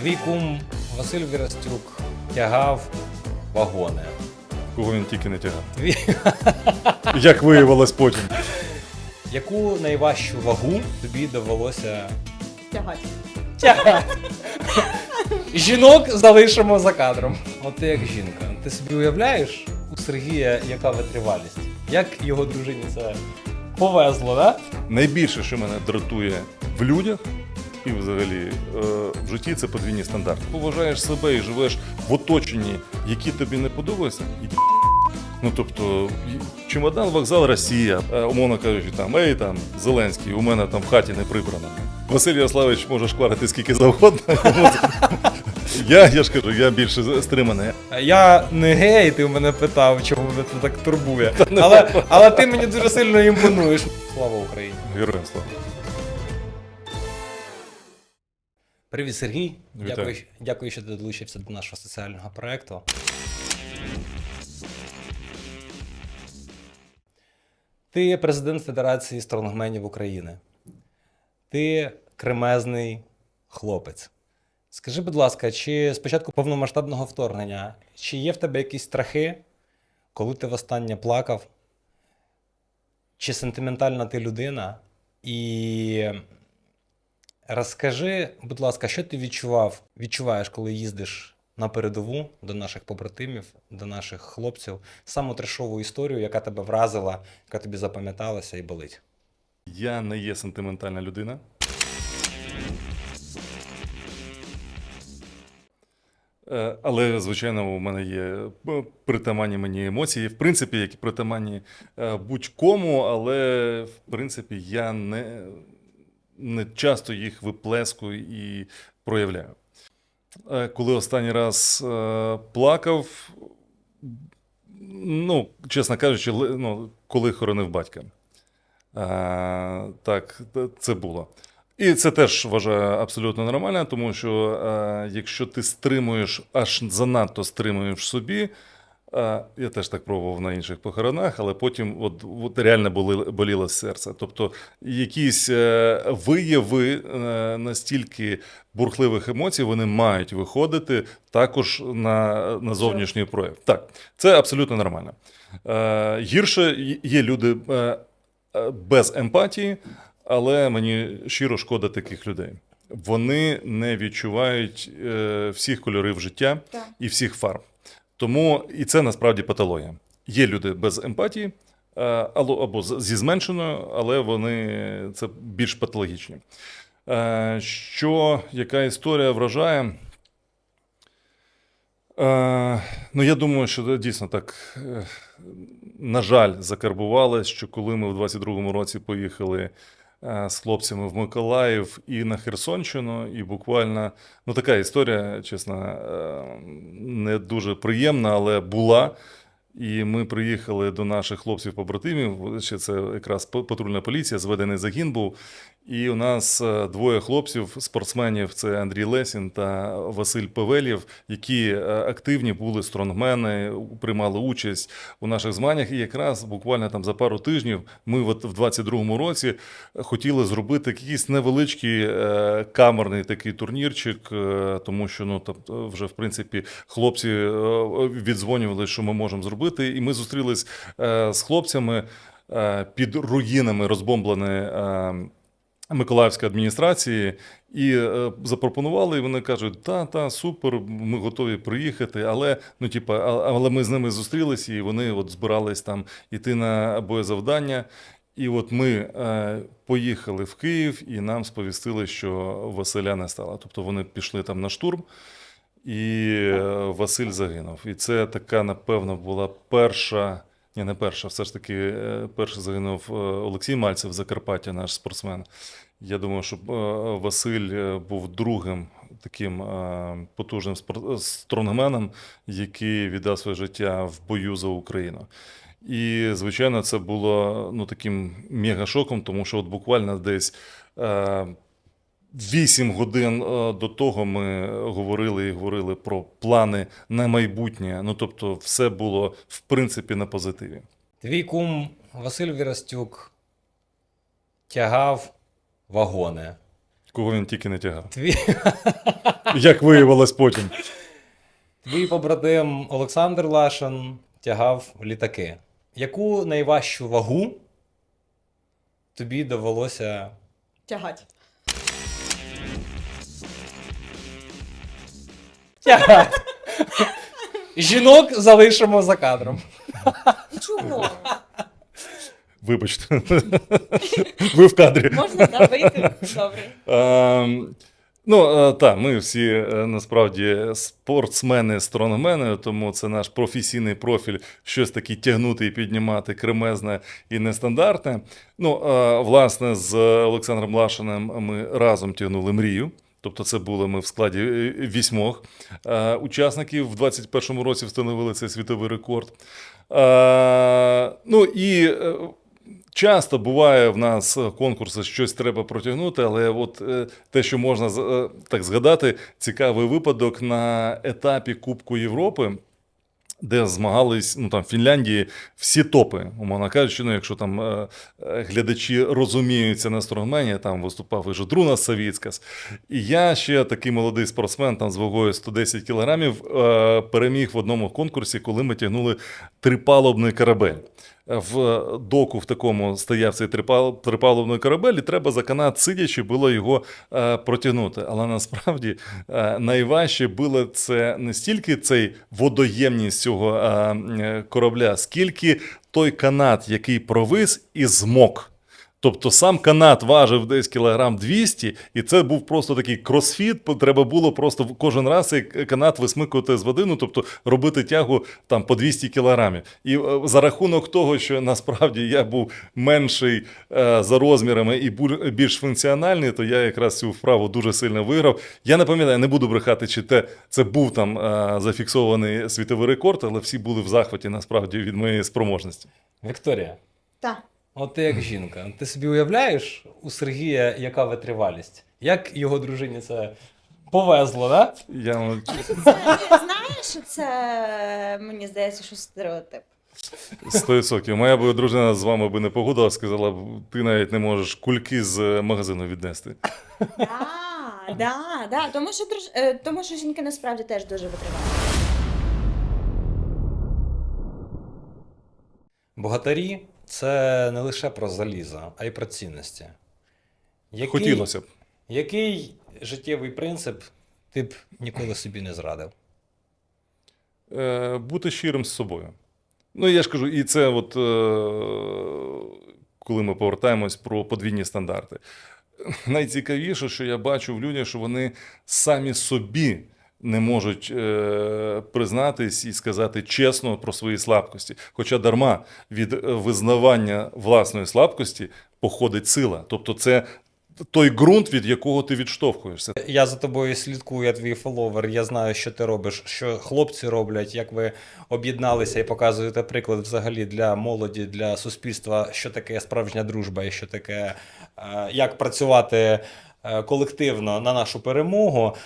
Твій кум Василь Вірастюк тягав вагони. Кого він тільки не тягав. Як виявилось потім. Яку найважчу вагу тобі довелося Тягать. тягати? Жінок залишимо за кадром. От ти як жінка, ти собі уявляєш у Сергія яка витривалість? Як його дружині це повезло, да? Найбільше, що мене дратує в людях і взагалі е, в житті, це подвійні стандарти. Поважаєш себе і живеш в оточенні, які тобі не подобаються. іди Ну тобто, чемодан, вокзал, Росія, е, умовно кажучи, там, ей там, Зеленський, у мене там в хаті не прибрано. Василь Ярославович може шкварити скільки завгодно. Я, я ж кажу, я більше стриманий. Я не гей, ти в мене питав, чому мене це так турбує. Але, але ти мені дуже сильно імпонуєш. Слава Україні! Героям слава. Привіт, Сергій. Вітаю. Дякую, дякую, що ти долучився до нашого соціального проєкту. Ти президент Федерації стронгменів України. Ти кремезний хлопець. Скажи, будь ласка, чи з початку повномасштабного вторгнення, чи є в тебе якісь страхи, коли ти востаннє плакав? Чи сентиментальна ти людина? І Розкажи, будь ласка, що ти відчував, відчуваєш, коли їздиш на передову до наших побратимів, до наших хлопців, саму трешову історію, яка тебе вразила, яка тобі запам'яталася і болить. Я не є сентиментальна людина. Е, Але, звичайно, у мене є е, притаманні мені емоції, в принципі, які притаманні е, будь-кому, але в принципі я не, не часто їх виплескую і проявляю. Е, Коли останній раз е, плакав, ну, чесно кажучи, ну, коли хоронив батька. А, так, це було. І це теж вважаю абсолютно нормально, тому що а, якщо ти стримуєш, аж занадто стримуєш собі, а, я теж так пробував на інших похоронах, але потім от, от реально боліло, боліло серце. Тобто якісь е, вияви е, настільки бурхливих емоцій, вони мають виходити також на, на зовнішній прояв. Так, це абсолютно нормально. Е, гірше є люди. Е, е, без емпатії, але мені щиро шкода таких людей. Вони не відчувають е, всіх кольорів життя Так. і всіх фарб. Тому і це насправді патологія. Є люди без емпатії е, або, зі зменшеною, але вони це більш патологічні. Е, що яка історія вражає? Е, ну, я думаю, що дійсно так. на жаль, закарбувалось, що коли ми в 22-му році поїхали з хлопцями в Миколаїв і на Херсонщину, і буквально ну така історія, чесно, е, не дуже приємна, але була. І ми приїхали до наших хлопців-побратимів. Ще це якраз патрульна поліція, зведений загін був. І у нас е, двоє хлопців, спортсменів: це Андрій Лесін та Василь Павелєв, які е, активні були стронгмени, приймали участь у наших змаганнях. І якраз буквально там за пару тижнів ми от в 22-му році хотіли зробити якийсь невеличкий е, камерний такий турнірчик, тому що ну тобто вже в принципі хлопці віддзвонювали, що ми можемо зробити. І ми зустрілись з хлопцями під руїнами розбомбленої. Миколаївської адміністрації і е, запропонували, і вони кажуть: та, та, супер, ми готові приїхати. Але ну, типа, але ми з ними зустрілися, і вони от збирались там іти на боєзавдання. І от ми е, поїхали в Київ, і нам сповістили, що Василя не стало. Тобто вони пішли там на штурм, і е, Василь загинув. І це така, напевно, була перша. Ні, не перша, все ж таки, е, перший загинув е, Олексій Мальцев Закарпаття, наш спортсмен. Я думаю, що е, Василь був другим таким потужним стронгменом, який віддав своє життя в бою за Україну. І, звичайно, це було ну, таким мегашоком, тому що от буквально десь 8 годин е, до того ми говорили і говорили про плани на майбутнє. Ну, тобто, все було в принципі на позитиві. Твій кум Василь Вірастюк тягав вагони. Кого він тільки не тягав. Твій, Як виявилось потім. твій побратим Олександр Лашин тягав літаки. Яку найважчу вагу тобі довелося Тягать. Тягати? Жінок залишимо за кадром. Чого? Вибачте. Ви в кадрі. Можна да, вийти? Добре. Ем, Ну, е, так, ми всі е, насправді спортсмени, стронгмени, тому це наш професійний профіль, щось таке тягнути і піднімати, кремезне і нестандартне. Ну, е, власне, з Олександром Лашиним ми разом тягнули мрію. Тобто, це були ми в складі е, вісьмох е, учасників. В 21-му році встановили цей світовий рекорд. Е, ну і е, Часто буває в нас е, конкурси, щось треба протягнути, але от е, те, що можна е, так згадати, цікавий випадок на етапі Кубку Європи. Де змагались ну там Фінляндії всі топи, умовно кажучи, ну якщо там е, е, глядачі розуміються на стронгмені, там виступав і Жодруна Савіцкас. І я ще такий молодий спортсмен, там з вагою 110 кілограмів, е, переміг в одному конкурсі, коли ми тягнули трипалубний корабель. В доку в такому стояв цей трипал- трипалубний корабель, і треба за канат сидячи було його е, протягнути. Але насправді е, найважче було це не стільки цей водоємність цього е, корабля, скільки той канат, який провис і змок. Тобто сам канат важив десь кілограм 200, і це був просто такий кросфіт. Треба було просто кожен раз цей канат висмикувати з води, ну тобто робити тягу там по 200 кілограмів. І е, за рахунок того, що насправді я був менший е, за розмірами і більш функціональний, то я якраз цю вправу дуже сильно виграв. Я не пам'ятаю, не буду брехати, чи те це був там е, зафіксований світовий рекорд, але всі були в захваті насправді від моєї спроможності. Вікторія, Так. От ти як жінка, ти собі уявляєш у Сергія, яка витривалість? Як його дружині це повезло, да? Я Це, знаєш, що це мені здається, що стереотип. 100%. Моя би дружина з вами би не погодила, сказала б, ти навіть не можеш кульки з магазину віднести. Да, да, да. Тому що друж... е, тому що жінки насправді теж дуже витривають. Богатарі це не лише про залізо, а й про цінності. Який, Хотілося б. Який життєвий принцип ти б ніколи собі не зрадив? Е, бути щирим з собою. Ну, я ж кажу, і це, от, е, коли ми повертаємось про подвійні стандарти. Найцікавіше, що я бачу в людях, що вони самі собі не можуть е, признатись і сказати чесно про свої слабкості. Хоча дарма від е, визнавання власної слабкості походить сила. Тобто, це той ґрунт, від якого ти відштовхуєшся. Я за тобою слідкую, я твій фоловер, я знаю, що ти робиш, що хлопці роблять, як ви об'єдналися і показуєте приклад взагалі для молоді, для суспільства, що таке справжня дружба і що таке, е, як працювати е, колективно на нашу перемогу.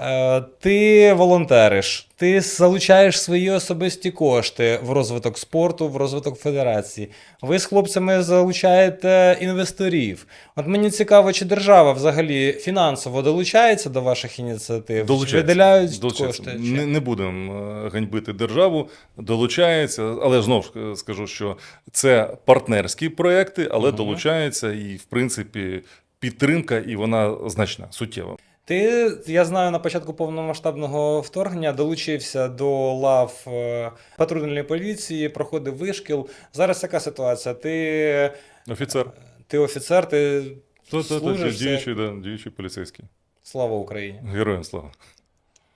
Е, Ти волонтериш, ти залучаєш свої особисті кошти в розвиток спорту, в розвиток федерації. Ви з хлопцями залучаєте інвесторів. От мені цікаво, чи держава взагалі фінансово долучається до ваших ініціатив? Чи виділяють Долучається. кошти? Не, не будемо е, ганьбити державу, долучається, але знову ж е, скажу, що це партнерські проекти, але Мгм. долучається і, в принципі, підтримка, і вона значна, суттєва. Ти, я знаю, на початку повномасштабного вторгнення долучився до лав е, патрульної поліції, проходив вишкіл. Зараз яка ситуація? Ти, Офіцер. ти офіцер, ти То, то, то, діючий, да, діючий поліцейський. слава Україні. Героям слава.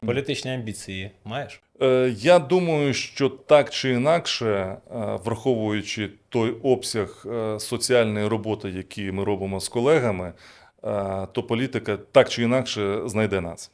Політичні амбіції маєш? Е, Я думаю, що так чи інакше, е, враховуючи той обсяг е, соціальної роботи, який ми робимо з колегами, е, то політика так чи інакше знайде нас.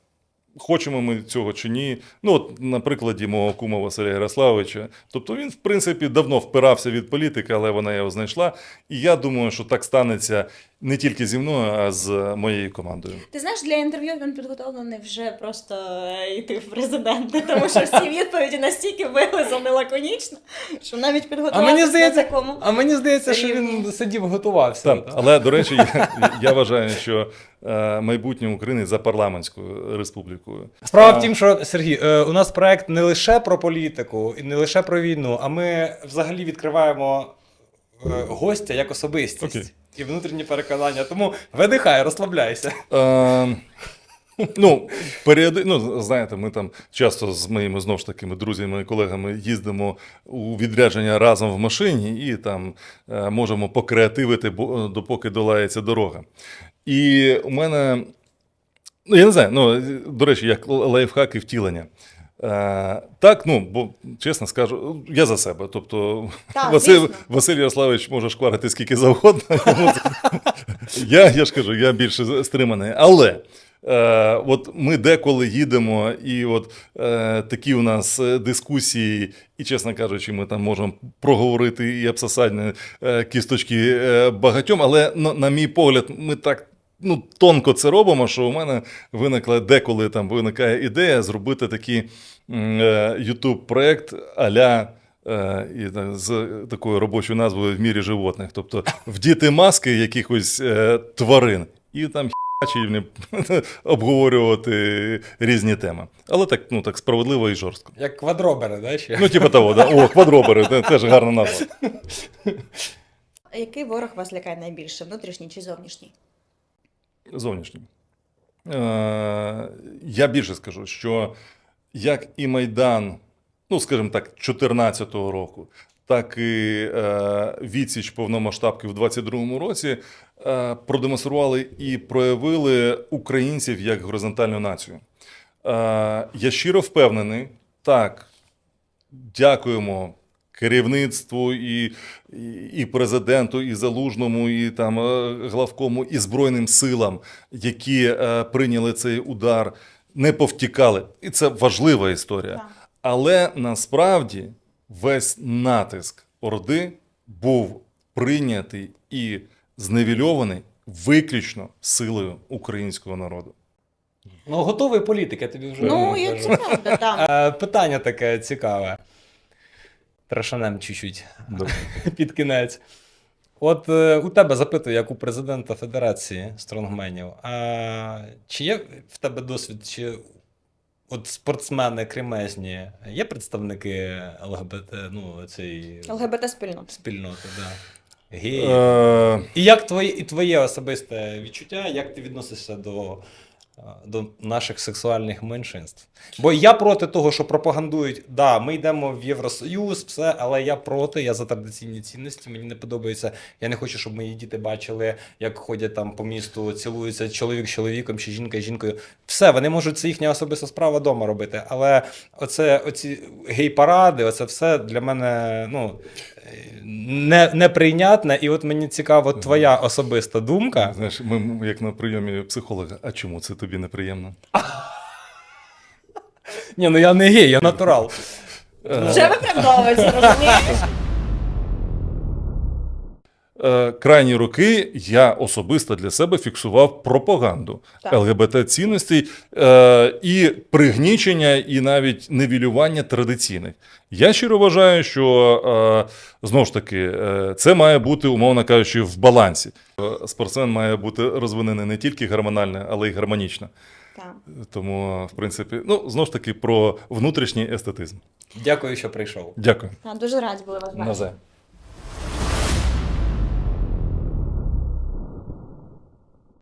Хочемо ми цього чи ні. Ну, от на прикладі мого кума Василя Ярославовича. Тобто він, в принципі, давно впирався від політики, але вона його знайшла. І я думаю, що так станеться Не тільки зі мною, а з моєю командою. Ти знаєш, для інтерв'ю він підготовлений вже просто е, йти в президенти, тому що всі відповіді настільки вилизані лаконічно, що навіть А мені здається, на такому. а мені здається, що він сидів, готувався. Так, але до речі, я, я вважаю, що е, майбутнє України за парламентською республікою. Справа А, в тім, що Сергій, е, у нас проект не лише про політику і не лише про війну, а ми взагалі відкриваємо е, гостя як особистість Окей. І внутрішні переконання. Тому видихай, розслабляйся. Е, ну, періоди, ну, знаєте, ми там часто з моїми знову ж такими друзями і колегами їздимо у відрядження разом в машині і там е, можемо покреативити, бо- допоки долається дорога. І у мене, ну я не знаю, ну, до речі, як лайфхак і втілення. Е, так, ну, бо чесно скажу, я за себе. Тобто, Так, Василь, звісно. Василь Ярославович може шкварити скільки завгодно. Я, я ж кажу, я більше стриманий. Але е, от ми деколи їдемо, і от е, такі у нас е, дискусії, і, чесно кажучи, ми там можемо проговорити і обсосати е, кісточки е, багатьом, але на, на мій погляд, ми так. Ну, тонко це робимо, що у мене виникла деколи там виникає ідея зробити такий youtube проект а-ля е, і, з такою робочою назвою в мірі животних. Тобто вдіти маски якихось е, тварин і там хі**чі обговорювати різні теми. Але так, ну, так справедливо і жорстко. Як квадробери, да? Ще? Ну, типу того, да? О, квадробери, це теж гарна назва. Який ворог вас лякає найбільше, внутрішній чи зовнішній? Зовнішній. Е, я більше скажу, що як і Майдан, ну, скажімо так, 2014 року, так і е, відсіч повномасштабки в 2022 році е, продемонстрували і проявили українців як горизонтальну націю. Я щиро впевнений, так, дякуємо керівництву і, і, і президенту, і залужному, і там е, главкому, і Збройним силам, які е, прийняли цей удар, не повтікали. І це важлива історія. Так. Але насправді весь натиск Орди був прийнятий і зневільований виключно силою українського народу. Ну, готовий політик, я тобі вже Ну, кажу. і це правда, так. Питання таке цікаве. Трешанем чуть-чуть під кінець. От е, у тебе запитую, як у президента Федерації стронгменів. А, чи є в тебе досвід, чи от спортсмени кремезні, є представники ЛГБТ, ну, цієї ЛГБТ спільноти. спільноти, да. Геї. Е, І як твоє, і твоє особисте відчуття, як ти відносишся до, до наших сексуальних меншинств? Бо я проти того, що пропагандують, да, ми йдемо в Євросоюз, все, але я проти, я за традиційні цінності, мені не подобається. Я не хочу, щоб мої діти бачили, як ходять там по місту, цілуються чоловік з чоловіком чи жінка з жінкою. Все, вони можуть це їхня особиста справа вдома робити. Але оце, оці гей-паради, оце все для мене, ну. Не, неприйнятне, і от мені цікаво твоя особиста думка. знаєш, ми як на прийомі психолога. А чому це тобі неприємно? Ні, ну я не гей, я натурал. Вже виправдовується, розумієш? Е, крайні роки я особисто для себе фіксував пропаганду Так. ЛГБТ цінностей е, і пригнічення, і навіть невілювання традиційних. Я щиро вважаю, що е, знову ж таки е, це має бути, умовно кажучи, в балансі. Спортсмен має бути розвинений не тільки гормонально, але й гармонічно. Так. Тому, в принципі, ну знову ж таки про внутрішній естетизм. Дякую, що прийшов. Дякую. Дуже раді були вас бачити.